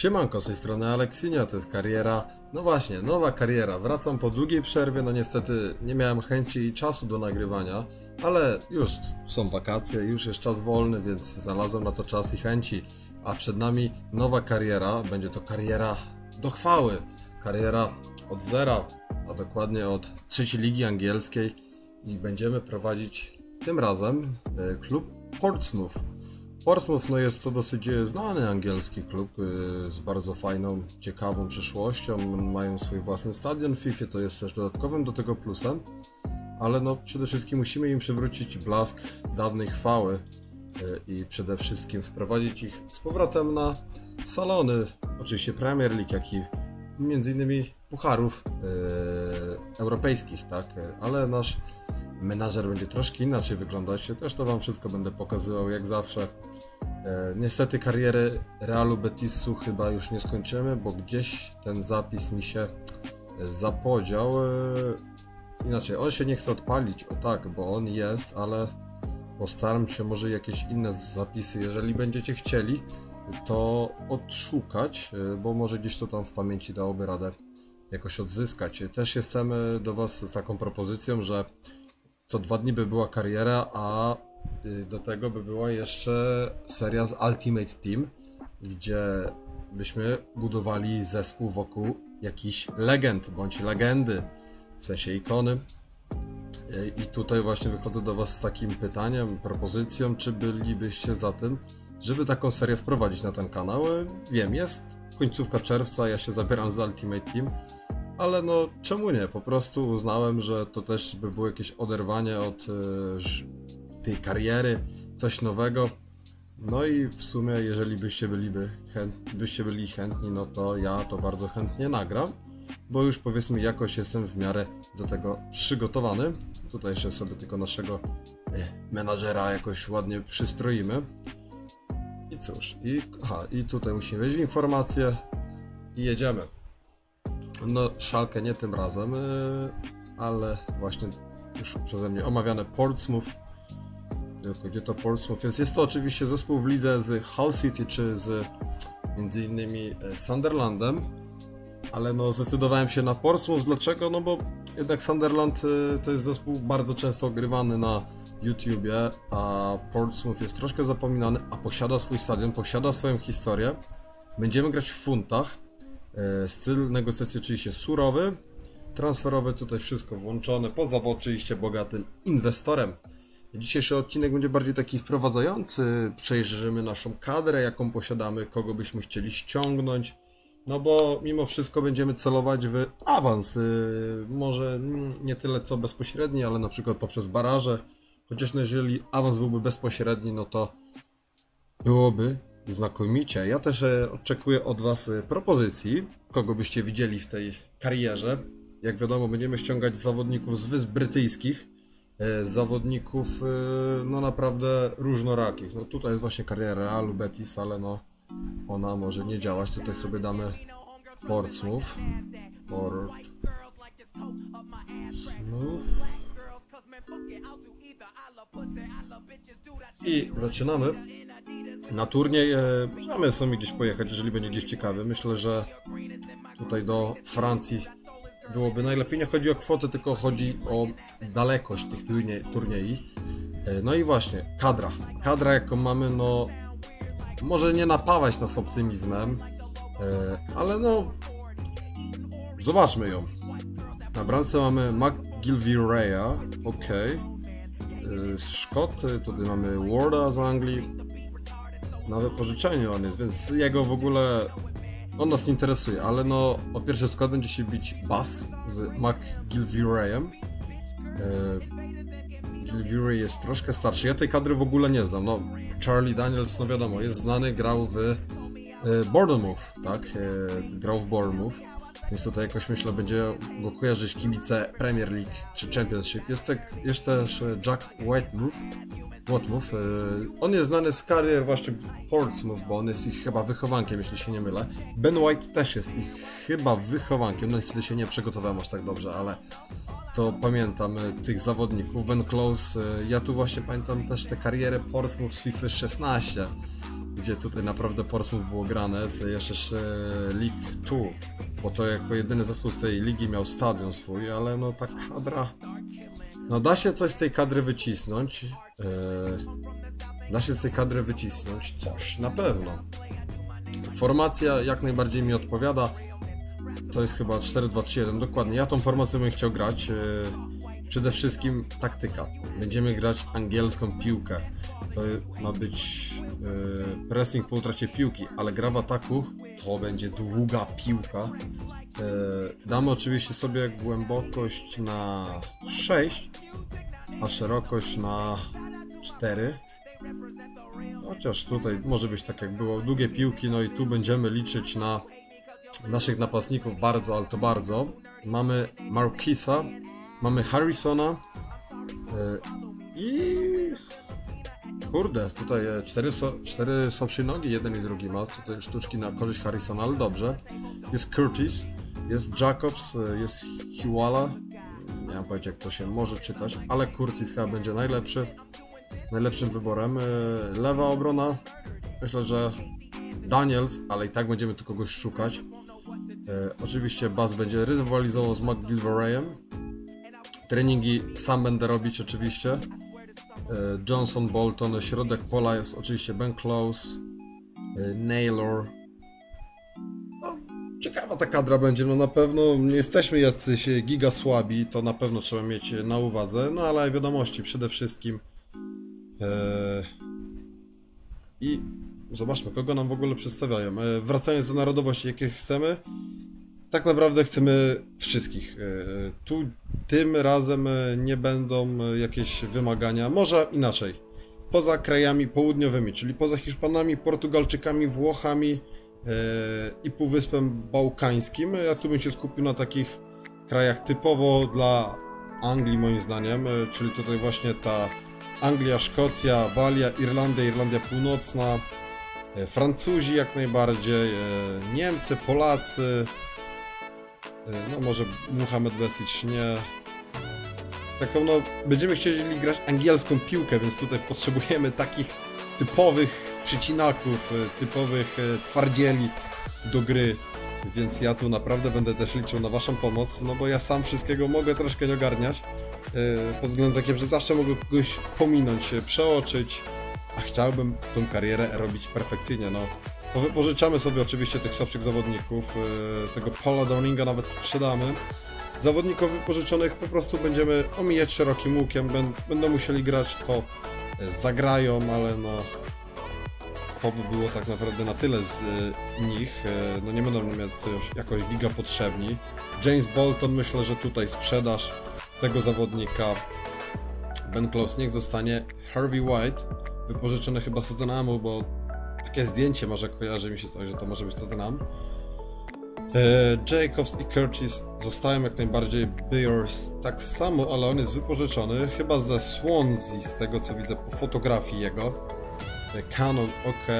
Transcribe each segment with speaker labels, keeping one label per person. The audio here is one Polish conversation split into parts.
Speaker 1: Siemanko, z tej strony Aleksinio, to jest kariera, no właśnie, nowa kariera. Wracam po długiej przerwie, no niestety nie miałem chęci i czasu do nagrywania, ale już są wakacje, już jest czas wolny, więc znalazłem na to czas i chęci. A przed nami nowa kariera, będzie to kariera do chwały. Kariera od zera, a dokładnie od trzeciej ligi angielskiej i będziemy prowadzić tym razem e, klub Portsmouth. Portsmouth no jest to dosyć e, znany angielski klub e, z bardzo fajną, ciekawą przyszłością. Mają swój własny stadion w FIFA, co jest też dodatkowym do tego plusem. Ale no przede wszystkim musimy im przywrócić blask dawnej chwały e, i przede wszystkim wprowadzić ich z powrotem na salony, oczywiście Premier League, jak i między innymi pucharów europejskich, tak? Ale nasz menażer będzie troszkę inaczej wyglądać. Też to Wam wszystko będę pokazywał jak zawsze. E, niestety kariery Realu Betisu chyba już nie skończymy, bo gdzieś ten zapis mi się e, zapodział. E, inaczej, on się nie chce odpalić, o tak, bo on jest, ale postaram się może jakieś inne zapisy, jeżeli będziecie chcieli, to odszukać, bo może gdzieś to tam w pamięci dałoby radę jakoś odzyskać. Też jestem do Was z taką propozycją, że co dwa dni by była kariera, a y, do tego by była jeszcze seria z Ultimate Team, gdzie byśmy budowali zespół wokół jakichś legend bądź legendy, w sensie ikony. Y, I tutaj właśnie wychodzę do Was z takim pytaniem, propozycją, czy bylibyście za tym, żeby taką serię wprowadzić na ten kanał. Wiem, jest końcówka czerwca, ja się zabieram z Ultimate Team, ale no czemu nie? Po prostu uznałem, że to też by było jakieś oderwanie od e, tej kariery, coś nowego. No i w sumie, jeżeli byście byliby chęt, byście byli chętni, no to ja to bardzo chętnie nagram, bo już powiedzmy jakoś jestem w miarę do tego przygotowany. Tutaj jeszcze sobie tylko naszego e, menadżera jakoś ładnie przystroimy. I cóż, i, aha, i tutaj musimy wejść w informacje i jedziemy. No, szalkę nie tym razem, yy, ale właśnie już przeze mnie omawiane Portsmouth. Tylko gdzie to Portsmouth jest? Jest to oczywiście zespół w lidze z Hull City czy z między innymi e, Sunderlandem, ale no zdecydowałem się na Portsmouth. Dlaczego? No bo jednak Sunderland y, to jest zespół bardzo często ogrywany na YouTubie, a Portsmouth jest troszkę zapominany, a posiada swój stadion, posiada swoją historię. Będziemy grać w funtach. E, Styl negocjacji oczywiście surowy, transferowy tutaj wszystko włączone, poza oczywiście bogatym inwestorem. Dzisiejszy odcinek będzie bardziej taki wprowadzający, przejrzymy naszą kadrę, jaką posiadamy, kogo byśmy chcieli ściągnąć, no bo mimo wszystko będziemy celować w awans, y, może nie tyle co bezpośredni, ale na przykład poprzez baraże, chociaż no jeżeli awans byłby bezpośredni, no to Byłoby znakomicie. Ja też e, oczekuję od Was e, propozycji, kogo byście widzieli w tej karierze. Jak wiadomo, będziemy ściągać zawodników z Wysp Brytyjskich, e, zawodników no naprawdę różnorakich. No tutaj jest właśnie kariera Realu Betis, ale no ona może nie działać. Tutaj sobie damy Portsmouth. Portsmouth. I zaczynamy. Na turniej e, możemy sobie gdzieś pojechać, jeżeli będzie gdzieś ciekawy. Myślę, że tutaj do Francji byłoby najlepiej. Nie chodzi o kwotę, tylko chodzi o dalekość tych turniej. E, No i właśnie, kadra. Kadra, jaką mamy, no może nie napawać nas optymizmem, e, ale no zobaczmy ją. Na bramce mamy McGilvray, ok. Szkot, y, tutaj mamy Warda z Anglii. Na wypożyczeniu on jest, więc jego w ogóle on nas nie interesuje, ale no o pierwszy skład będzie się bić Bass z McGilvirayem. Gilviray jest troszkę starszy. Ja tej kadry w ogóle nie znam. No, Charlie Daniels, no wiadomo, jest znany, grał w e, Bournemouth, tak? E, grał w Bournemouth. Więc tutaj jakoś myślę będzie go kojarzyć kibice Premier League czy Championship. Jest, tak, jest też e, Jack Whitemouth. Whitemouth. e, On jest znany z karier właśnie Portsmouth, bo on jest ich chyba wychowankiem, jeśli się nie mylę. Ben White też jest ich chyba wychowankiem. No niestety się nie przygotowałem aż tak dobrze, ale to pamiętam e, tych zawodników. Ben Close, ja tu właśnie pamiętam też tę karierę Portsmouth z FIFA 16, gdzie tutaj naprawdę Portsmouth było grane, z jeszcze League 2, bo to jako jedyny zespół z tej ligi miał stadion swój, ale no ta kadra... No da się coś z tej kadry wycisnąć, e, da się z tej kadry wycisnąć coś, na pewno. Formacja jak najbardziej mi odpowiada, to jest chyba 4-2-3-1, dokładnie. Ja tą formacją bym chciał grać. e, Przede wszystkim taktyka. Będziemy grać angielską piłkę. To ma być e, pressing po utracie piłki, ale gra w ataku to będzie długa piłka. E, Damy oczywiście sobie głębokość na 6, a szerokość na 4. Chociaż tutaj może być tak jak było, długie piłki, no i tu będziemy liczyć na naszych napastników bardzo, ale to bardzo. Mamy Marquisa, mamy Harrisona e, i kurde, tutaj e, cztery, so, cztery słabsze nogi, jeden i drugi ma. Tutaj sztuczki na korzyść Harrisona, ale dobrze. Jest Curtis, jest Jacobs, e, jest Hiwala. Nie mam pojęcia jak to się może czytać, ale Curtis chyba będzie najlepszy. Najlepszym wyborem. E, Lewa obrona. Myślę, że Daniels, ale i tak będziemy tu kogoś szukać. Oczywiście Buzz będzie rywalizował z McGilverayem. Treningi sam będę robić oczywiście. E, Johnson, Bolton, środek pola jest oczywiście Ben Close, e, Naylor. No, ciekawa ta kadra będzie, no na pewno nie jesteśmy jacyś giga słabi, to na pewno trzeba mieć na uwadze, no ale wiadomości przede wszystkim. E, I zobaczmy, kogo nam w ogóle przedstawiają. Wracając do narodowości, jakie chcemy, tak naprawdę chcemy wszystkich. E, Tu tym razem e, nie będą e, jakieś wymagania, może inaczej. Poza krajami południowymi, czyli poza Hiszpanami, Portugalczykami, Włochami i Półwyspem Bałkańskim. Ja tu bym się skupił na takich krajach typowo dla Anglii moim zdaniem, czyli tutaj właśnie ta Anglia, Szkocja, Walia, Irlandia, Irlandia Północna, Francuzi jak najbardziej, Niemcy, Polacy, no może Muhammad Besic nie. Taką no, będziemy chcieli grać angielską piłkę, więc tutaj potrzebujemy takich typowych przycinaków, e, typowych e, twardzieli do gry. Więc ja tu naprawdę będę też liczył na waszą pomoc, no bo ja sam wszystkiego mogę troszkę nie ogarniać. Pod względem takim, że zawsze mogę kogoś pominąć, przeoczyć, a chciałbym tą karierę robić perfekcyjnie, no. Powypożyczamy sobie oczywiście tych słabszych zawodników, yy, tego Paula Downinga nawet sprzedamy. Zawodników wypożyczonych po prostu będziemy omijać szerokim łukiem, będą musieli grać, to e, zagrają, ale no to by było tak naprawdę na tyle z y, nich. Y, no nie będą nam jakoś, giga potrzebni. James Bolton myślę, że tutaj sprzedaż tego zawodnika. Ben Close niech zostanie. Harvey White, wypożyczony chyba z bo takie zdjęcie może kojarzy mi się coś, że to może być Tottenham. E, Jacobs i Curtis zostają jak najbardziej Bears tak samo, ale on jest wypożyczony chyba ze Swansea z tego co widzę po fotografii jego. E, Canon, ok.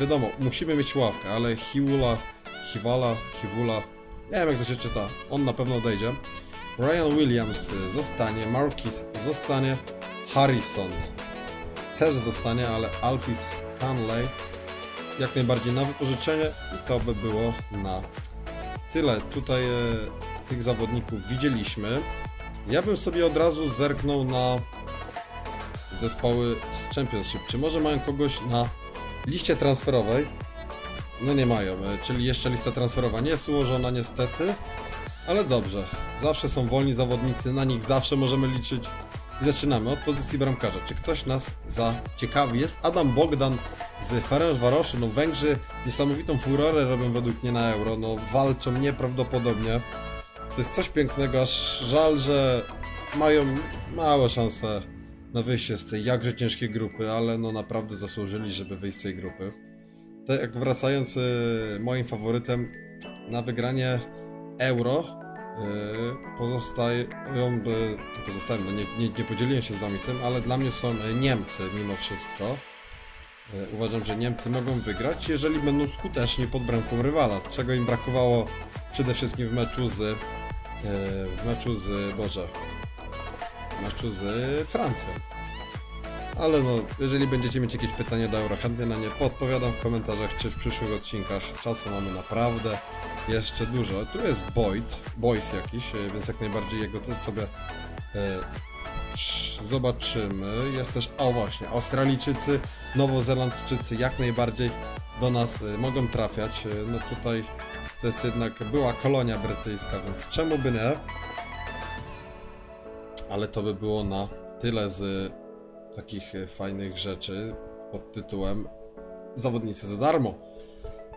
Speaker 1: Wiadomo, musimy mieć ławkę, ale Hiwula, Hiwala, Hiwula, nie wiem jak to się czyta, on na pewno odejdzie. Ryan Williams zostanie, Marquis zostanie, Harrison też zostanie, ale Alfie Stanley jak najbardziej na wypożyczenie i to by było na tyle. Tutaj e, tych zawodników widzieliśmy. Ja bym sobie od razu zerknął na zespoły z Championship. Czy może mają kogoś na liście transferowej? No nie mają, e, czyli jeszcze lista transferowa nie jest ułożona niestety, ale dobrze. Zawsze są wolni zawodnicy, na nich zawsze możemy liczyć. I zaczynamy od pozycji bramkarza. Czy ktoś nas zaciekawi? Jest Adam Bogdan z Ferencvaroszy. No Węgrzy niesamowitą furorę robią według mnie na Euro. No walczą nieprawdopodobnie. To jest coś pięknego, aż żal, że mają małe szanse na wyjście z tej jakże ciężkiej grupy, ale no naprawdę zasłużyli, żeby wyjść z tej grupy. Tak wracając, y, moim faworytem na wygranie Euro pozostają, y, pozostają no nie, nie, nie podzieliłem się z wami tym, ale dla mnie są y, Niemcy mimo wszystko. Uważam, że Niemcy mogą wygrać, jeżeli będą skuteczni pod bramką rywala, czego im brakowało przede wszystkim w meczu z, w meczu z, Boże, w meczu z Francją. Ale no, jeżeli będziecie mieć jakieś pytania do euro, chętnie na nie podpowiadam w komentarzach, czy w przyszłych odcinkach. Czasu mamy naprawdę jeszcze dużo. Tu jest Boyd, Boys jakiś, e, więc jak najbardziej jego to sobie e, zobaczymy. Jest też, o właśnie, Australijczycy, Nowozelandczycy jak najbardziej do nas e, mogą trafiać. E, No tutaj to jest jednak była kolonia brytyjska, więc czemu by nie? Ale to by było na tyle z takich e, fajnych rzeczy pod tytułem Zawodnicy za darmo.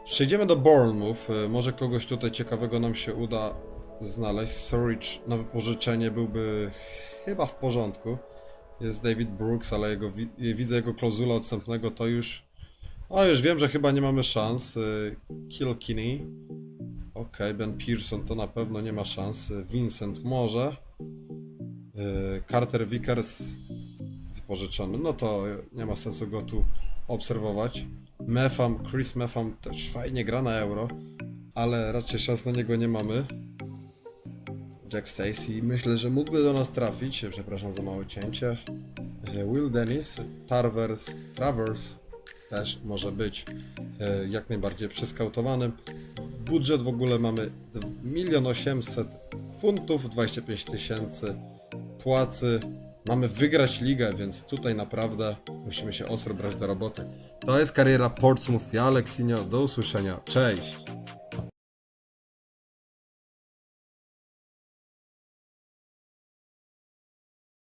Speaker 1: Przejdziemy do Bournemouth. E, Może kogoś tutaj ciekawego nam się uda znaleźć. Surridge na wypożyczenie byłby chyba w porządku. Jest David Brooks, ale jego, wi- widzę jego klauzulę odstępnego, to już... O, już wiem, że chyba nie mamy szans. Kilkenny. Okej, Ben Pearson to na pewno nie ma szans. Vincent może. Carter Vickers wypożyczony. No to nie ma sensu go tu obserwować. Mefam, Chris Mefam też fajnie gra na euro, ale raczej szans na niego nie mamy. Jack Stacy myślę, że mógłby do nas trafić. Przepraszam za małe cięcie. E, Will Dennis, Tarvers, Travers też może być e, jak najbardziej przeskautowanym. Budżet w ogóle mamy 1 800 funtów, 25 tysięcy płacy. Mamy wygrać ligę, więc tutaj naprawdę musimy się ostro brać do roboty. To jest kariera Portsmouth. Ja, Alex. Do usłyszenia. Cześć!